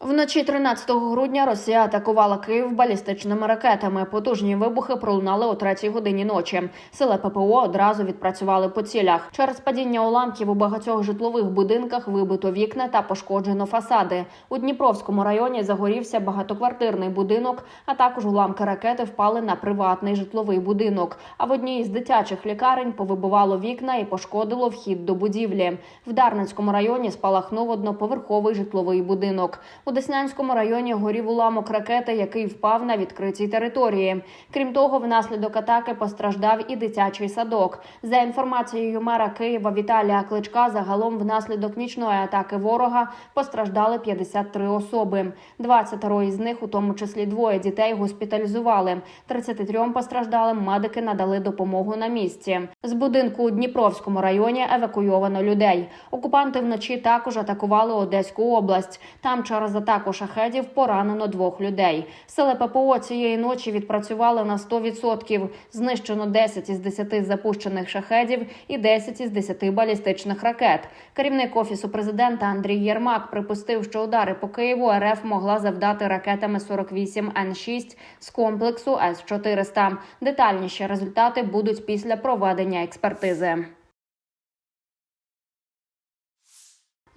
Вночі 13 грудня Росія атакувала Київ балістичними ракетами. Потужні вибухи пролунали о 3 годині ночі. Сили ППО одразу відпрацювали по цілях. Через падіння уламків у багатьох житлових будинках вибито вікна та пошкоджено фасади. У Дніпровському районі загорівся багатоквартирний будинок, а також уламки ракети впали на приватний житловий будинок. А в одній із дитячих лікарень повибивало вікна і пошкодило вхід до будівлі. В Дарницькому районі спалахнув одноповерховий житловий будинок. У Деснянському районі горів уламок ракети, який впав на відкритій території. Крім того, внаслідок атаки постраждав і дитячий садок. За інформацією мера Києва Віталія Кличка, загалом внаслідок нічної атаки ворога постраждали 53 особи. 20 із них, у тому числі двоє дітей, госпіталізували. 33 постраждалим медики надали допомогу на місці. З будинку у Дніпровському районі евакуйовано людей. Окупанти вночі також атакували Одеську область. Там через атаку шахедів поранено двох людей. Сили ППО цієї ночі відпрацювали на 100%. Знищено 10 із 10 запущених шахедів і 10 із 10 балістичних ракет. Керівник офісу президента Андрій Єрмак припустив, що удари по Києву РФ могла завдати ракетами 48 Н-6 з комплексу С-400. Детальніші результати будуть після проведення експертизи.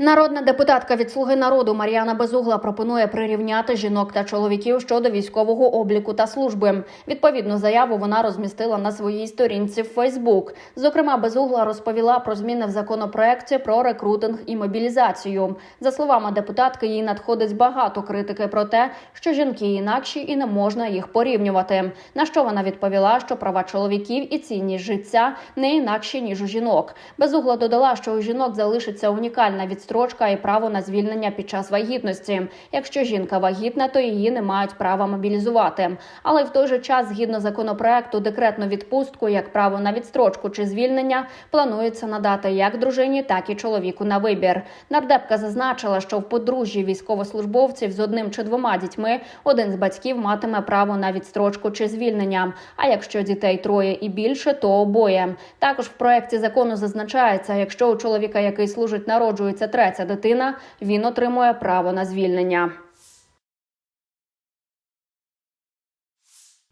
Народна депутатка від Слуги народу Мар'яна Безугла пропонує прирівняти жінок та чоловіків щодо військового обліку та служби. Відповідну заяву вона розмістила на своїй сторінці в Фейсбук. Зокрема, Безугла розповіла про зміни в законопроекті про рекрутинг і мобілізацію. За словами депутатки, їй надходить багато критики про те, що жінки інакші і не можна їх порівнювати. На що вона відповіла, що права чоловіків і цінність життя не інакші ніж у жінок. Безугла додала, що у жінок залишиться унікальна відстрочка і право на звільнення під час вагітності. Якщо жінка вагітна, то її не мають права мобілізувати. Але в той же час, згідно законопроекту, декретну відпустку як право на відстрочку чи звільнення планується надати як дружині, так і чоловіку на вибір. Нардепка зазначила, що в подружжі військовослужбовців з одним чи двома дітьми один з батьків матиме право на відстрочку чи звільнення. А якщо дітей троє і більше, то обоє. Також в проекті закону зазначається, якщо у чоловіка, який служить, народжується третя дитина, він отримує право на звільнення.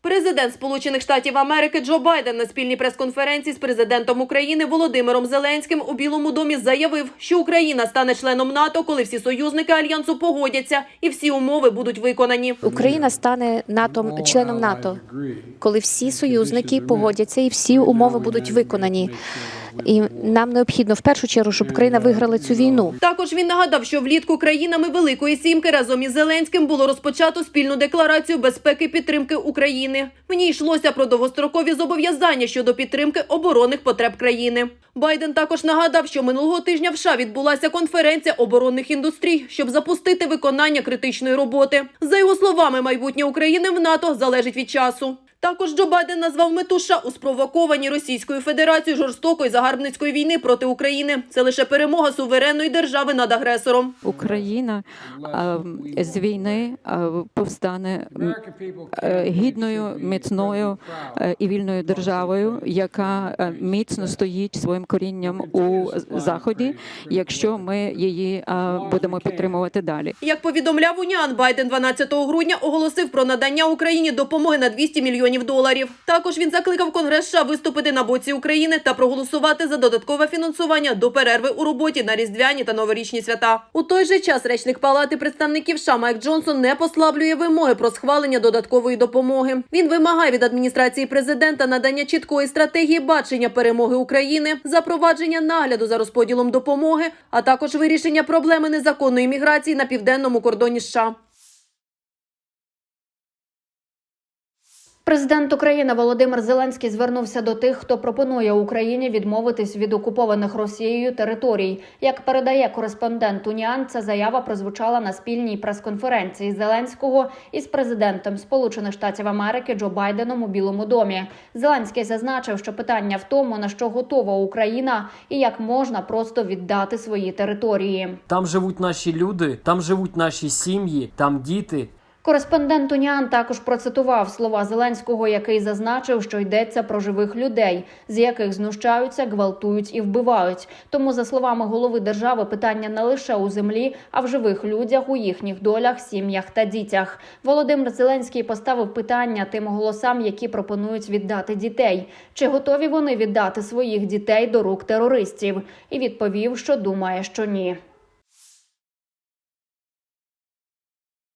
Президент Сполучених Штатів Америки Джо Байден на спільній прес-конференції з президентом України Володимиром Зеленським у Білому домі заявив, що Україна стане членом НАТО, коли всі союзники альянсу погодяться і всі умови будуть виконані. Україна стане НАТО членом НАТО, коли всі союзники погодяться і всі умови будуть виконані. І нам необхідно в першу чергу, щоб Україна виграла цю війну. Також він нагадав, що влітку країнами Великої Сімки разом із Зеленським було розпочато спільну декларацію безпеки і підтримки України. В ній йшлося про довгострокові зобов'язання щодо підтримки оборонних потреб країни. Байден також нагадав, що минулого тижня в США відбулася конференція оборонних індустрій, щоб запустити виконання критичної роботи. За його словами, майбутнє України в НАТО залежить від часу. Також Джо Байден назвав мету США у спровокованій Російською Федерацією жорстокої загарбницької війни проти України. Це лише перемога суверенної держави над агресором. Україна е, з війни е, повстане е, гідною, міцною е, і вільною державою, яка е, міцно стоїть своїм корінням у заході, якщо ми її е, будемо підтримувати далі. Як повідомляв Уніан, Байден 12 грудня оголосив про надання Україні допомоги на 200 мільйонів доларів. Також він закликав Конгрес США виступити на боці України та проголосувати за додаткове фінансування до перерви у роботі на різдвяні та новорічні свята. У той же час речник палати представників США Майк Джонсон не послаблює вимоги про схвалення додаткової допомоги. Він вимагає від адміністрації президента надання чіткої стратегії бачення перемоги України, запровадження нагляду за розподілом допомоги, а також вирішення проблеми незаконної міграції на південному кордоні США. Президент України Володимир Зеленський звернувся до тих, хто пропонує Україні відмовитись від окупованих Росією територій. Як передає кореспондент Уніан, ця заява прозвучала на спільній прес-конференції Зеленського із президентом Сполучених Штатів Америки Джо Байденом у Білому домі. Зеленський зазначив, що питання в тому, на що готова Україна і як можна просто віддати свої території. Там живуть наші люди, там живуть наші сім'ї, там діти. Кореспондент Уніан також процитував слова Зеленського, який зазначив, що йдеться про живих людей, з яких знущаються, гвалтують і вбивають. Тому, за словами голови держави, питання не лише у землі, а в живих людях, у їхніх долях, сім'ях та дітях. Володимир Зеленський поставив питання тим голосам, які пропонують віддати дітей. Чи готові вони віддати своїх дітей до рук терористів? І відповів, що думає, що ні.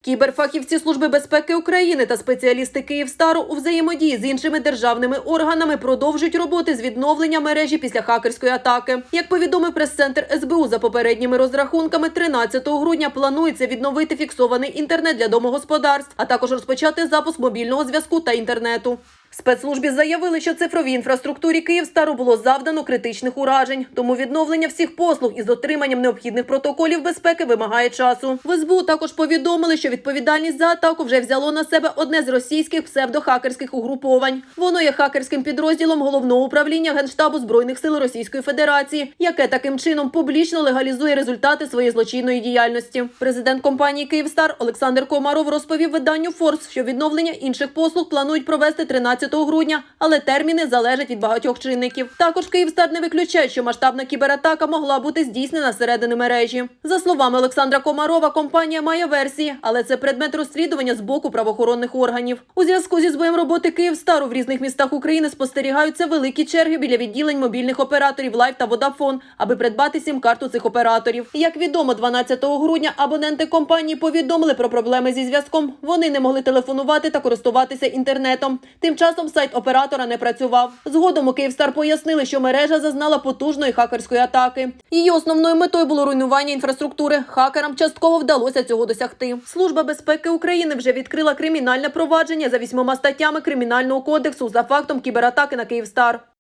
Кіберфахівці Служби безпеки України та спеціалісти Київстару у взаємодії з іншими державними органами продовжують роботи з відновлення мережі після хакерської атаки. Як повідомив прес-центр СБУ за попередніми розрахунками, 13 грудня планується відновити фіксований інтернет для домогосподарств, а також розпочати запуск мобільного зв'язку та інтернету. Спецслужбі заявили, що цифровій інфраструктурі Київстару було завдано критичних уражень, тому відновлення всіх послуг із дотриманням необхідних протоколів безпеки вимагає часу. В СБУ також повідомили, що відповідальність за атаку вже взяло на себе одне з російських псевдохакерських угруповань. Воно є хакерським підрозділом головного управління Генштабу збройних сил Російської Федерації, яке таким чином публічно легалізує результати своєї злочинної діяльності. Президент компанії Київстар Олександр Комаров розповів виданню Форс, що відновлення інших послуг планують провести 13 грудня, але терміни залежать від багатьох чинників. Також Київстар не виключає, що масштабна кібератака могла бути здійснена зсередини мережі. За словами Олександра Комарова, компанія має версії, але це предмет розслідування з боку правоохоронних органів. У зв'язку зі збоєм роботи Київстару в різних містах України спостерігаються великі черги біля відділень мобільних операторів Лайф та Водафон, аби придбати сім-карту цих операторів. Як відомо, 12 грудня абоненти компанії повідомили про проблеми зі зв'язком. Вони не могли телефонувати та користуватися інтернетом. Тим часом сайт оператора не працював. Згодом у Київстар пояснили, що мережа зазнала потужної хакерської атаки. Її основною метою було руйнування інфраструктури. Хакерам частково вдалося цього досягти. Служба безпеки України вже відкрила кримінальне провадження за вісьмома статтями кримінального кодексу за фактом кібератаки на Київстар.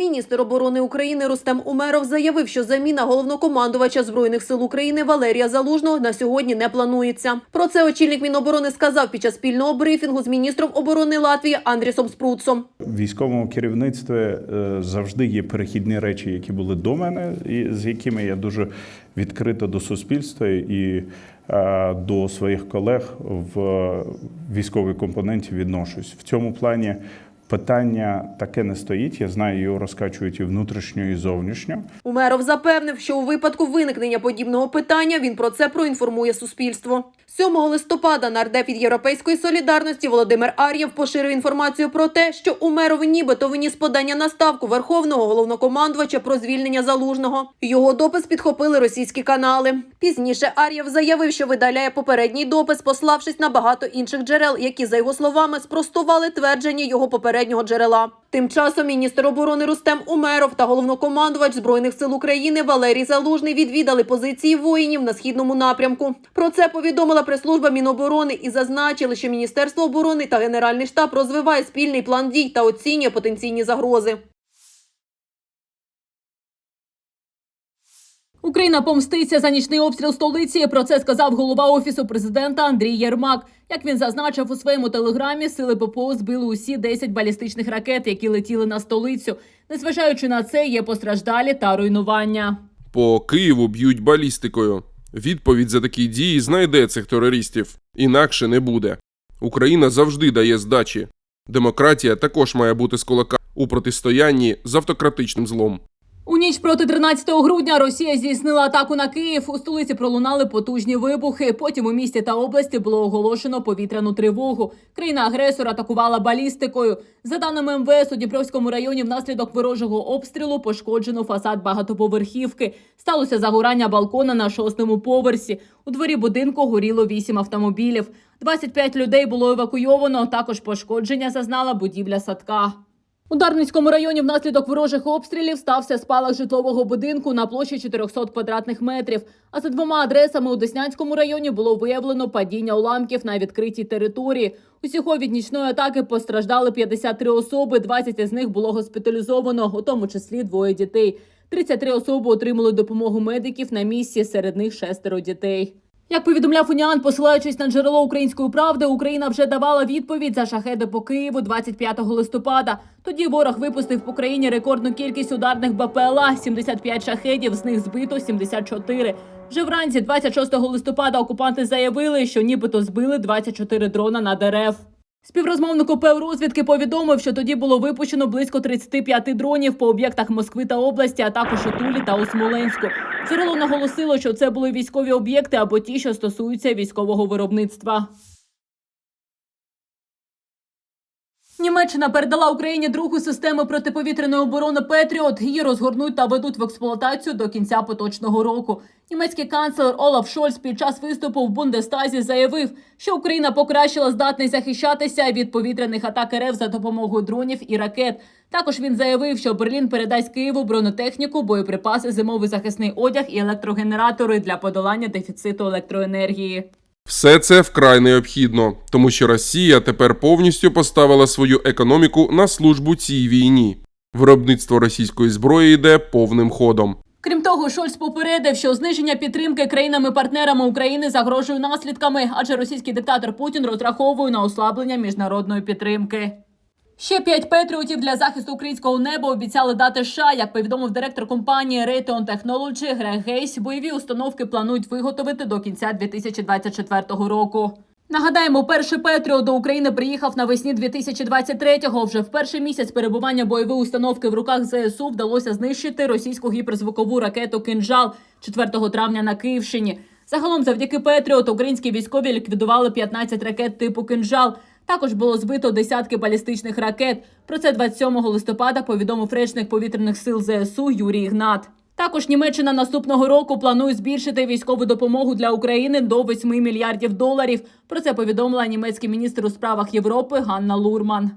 Міністр оборони України Рустем Умеров заявив, що заміна головнокомандувача збройних сил України Валерія Залужного на сьогодні не планується. Про це очільник Міноборони сказав під час спільного брифінгу з міністром оборони Латвії Андрісом Спруцом. Військовому керівництві е, завжди є перехідні речі, які були до мене, і з якими я дуже відкрито до суспільства і е, до своїх колег в військовій компоненті відношусь. В цьому плані питання таке не стоїть. Я знаю, його розкачують і внутрішньо, і зовнішньо. Умеров запевнив, що у випадку виникнення подібного питання він про це проінформує суспільство. 7 листопада нардеп від Європейської солідарності Володимир Ар'єв поширив інформацію про те, що Умеров нібито виніс подання на ставку верховного головнокомандувача про звільнення залужного. Його допис підхопили російські канали. Пізніше Ар'єв заявив, що видаляє попередній допис, пославшись на багато інших джерел, які, за його словами, спростували твердження його попереднього джерела. Тим часом міністр оборони Рустем Умеров та головнокомандувач збройних сил України Валерій Залужний відвідали позиції воїнів на східному напрямку. Про це повідомила прес-служба Міноборони і зазначили, що Міністерство оборони та Генеральний штаб розвиває спільний план дій та оцінює потенційні загрози. Україна помститься за нічний обстріл столиці. Про це сказав голова офісу президента Андрій Єрмак. Як він зазначив у своєму телеграмі, сили ППО збили усі 10 балістичних ракет, які летіли на столицю. Незважаючи на це, є постраждалі та руйнування. По Києву б'ють балістикою. Відповідь за такі дії знайде цих терористів. Інакше не буде. Україна завжди дає здачі. Демократія також має бути з кулака у протистоянні з автократичним злом. У ніч проти 13 грудня Росія здійснила атаку на Київ. У столиці пролунали потужні вибухи. Потім у місті та області було оголошено повітряну тривогу. Країна-агресор атакувала балістикою. За даними МВС, у Дніпровському районі внаслідок ворожого обстрілу пошкоджено фасад багатоповерхівки. Сталося загорання балкона на шостому поверсі. У дворі будинку горіло вісім автомобілів. 25 людей було евакуйовано. Також пошкодження зазнала будівля садка. У Дарницькому районі внаслідок ворожих обстрілів стався спалах житлового будинку на площі 400 квадратних метрів. А за двома адресами у Деснянському районі було виявлено падіння уламків на відкритій території. Усього від нічної атаки постраждали 53 особи, 20 із них було госпіталізовано, у тому числі двоє дітей. 33 особи отримали допомогу медиків на місці, серед них шестеро дітей. Як повідомляв Уніан, посилаючись на джерело української правди, Україна вже давала відповідь за шахеди по Києву 25 листопада. Тоді ворог випустив по країні рекордну кількість ударних БПЛА – 75 шахедів, з них збито 74. Вже вранці 26 листопада окупанти заявили, що нібито збили 24 дрона на дерев. Співрозмовник ОП розвідки повідомив, що тоді було випущено близько 35 дронів по об'єктах Москви та області, а також у Тулі та у Смоленську. Джерело наголосило, що це були військові об'єкти або ті, що стосуються військового виробництва. Німеччина передала Україні другу систему протиповітряної оборони Петріот. Її розгорнуть та ведуть в експлуатацію до кінця поточного року. Німецький канцлер Олаф Шольц під час виступу в Бундестазі заявив, що Україна покращила здатність захищатися від повітряних атак РФ за допомогою дронів і ракет. Також він заявив, що Берлін передасть Києву бронетехніку, боєприпаси, зимовий захисний одяг і електрогенератори для подолання дефіциту електроенергії. Все це вкрай необхідно, тому що Росія тепер повністю поставила свою економіку на службу цій війні. Виробництво російської зброї йде повним ходом. Крім того, Шольц попередив, що зниження підтримки країнами-партнерами України загрожує наслідками, адже російський диктатор Путін розраховує на ослаблення міжнародної підтримки. Ще п'ять патріотів для захисту українського неба обіцяли дати США. Як повідомив директор компанії Raytheon Technology Грег Гейс, бойові установки планують виготовити до кінця 2024 року. Нагадаємо, перший Петріот до України приїхав навесні 2023-го. Вже в перший місяць перебування бойової установки в руках ЗСУ вдалося знищити російську гіперзвукову ракету «Кинжал» 4 травня на Київщині. Загалом, завдяки Петріоту, українські військові ліквідували 15 ракет типу «Кинжал». Також було збито десятки балістичних ракет. Про це 27 листопада повідомив речник повітряних сил ЗСУ Юрій Ігнат. Також Німеччина наступного року планує збільшити військову допомогу для України до 8 мільярдів доларів. Про це повідомила німецький міністр у справах Європи Ганна Лурман.